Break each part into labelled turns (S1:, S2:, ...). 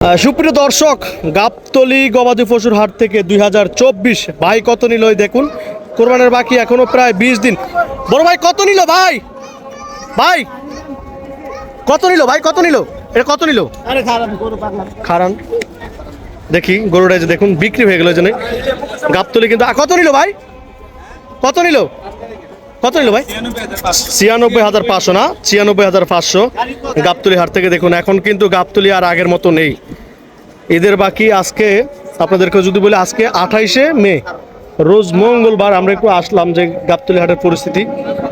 S1: সুপ্রিয় দর্শক গাবতলি গবাদি পশুর হাট থেকে দুই হাজার চব্বিশ ভাই কত নিল দেখুন। কোরবানের বাকি এখনও প্রায় বিশ দিন। বড় ভাই কত নিল ভাই? ভাই কত নিল ভাই কত নিল? এটা কত নিল? খারান দেখি গরুটা যে দেখুন বিক্রি হয়ে গেল জন্য গাবতলি কিন্তু কত নিল ভাই? কত নিল? কত নিল ভাই? ছিয়ানব্বই হাজার পাঁচশো না? ছিয়ানব্বই হাজার পাঁচশো। গাবতলি হাট থেকে দেখুন এখন কিন্তু গাবতলি আর আগের মতো নেই। ঈদের বাকি আজকে আপনাদেরকে যদি বলি আজকে আঠাইশে মে রোজ মঙ্গলবার আমরা একটু আসলাম যে গাবতলি হাটের পরিস্থিতি।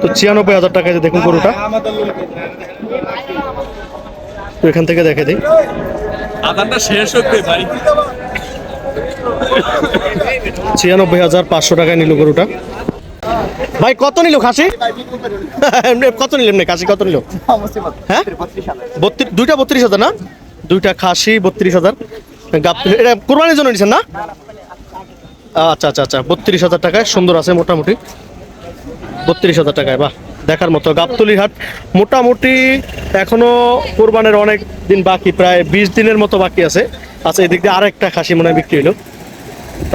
S1: তো ছিয়ানব্বই হাজার টাকা যে দেখুন গরুটা। তো এখান থেকে দেখে দিই।
S2: শেষ ভাই
S1: ছিয়ানব্বই হাজার পাঁচশো টাকায় নিল গরুটা। ভাই, কত নিল খাসি? কত নিল এমনি খাসি? কত নিল? হ্যাঁ? বত্রিশ দুইটা বত্রিশ হাজার না? দুইটা খাসি, বত্রিশ হাজার। এটা কোরবানির জন্য নিছেন না? আচ্ছা আচ্ছা আচ্ছা। বত্রিশ হাজার টাকায়, সুন্দর আছে মোটামুটি। বত্রিশ হাজার টাকায়, বাহ, দেখার মতো। গাবতলি হাট মোটামুটি এখনও কোরবানের অনেক দিন বাকি, প্রায় বিশ দিনের মতো বাকি আছে। আচ্ছা এদিক দিয়ে আরেকটা খাসি মনে হয় বিক্রি হলো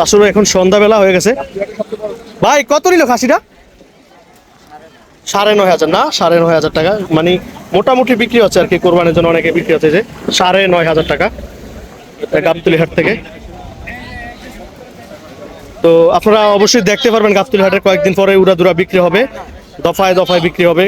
S1: আসলে এখন সন্ধ্যাবেলা হয়ে গেছে। ভাই, কত নিল খাসিটা? সাড়ে নয় হাজার, না, সাড়ে নয় হাজার টাকা। মানে মোটামুটি বিক্রি হচ্ছে আর কি, কোরবানির জন্য অনেকে বিক্রি হচ্ছে যে সাড়ে নয় হাজার টাকা গাবতুলিহাট হাট থেকে। তো আপনারা অবশ্যই দেখতে পারবেন গাবতুলিহাটের কয়েকদিন পরে উড়াদুরা বিক্রি হবে, দফায় দফায় বিক্রি হবে।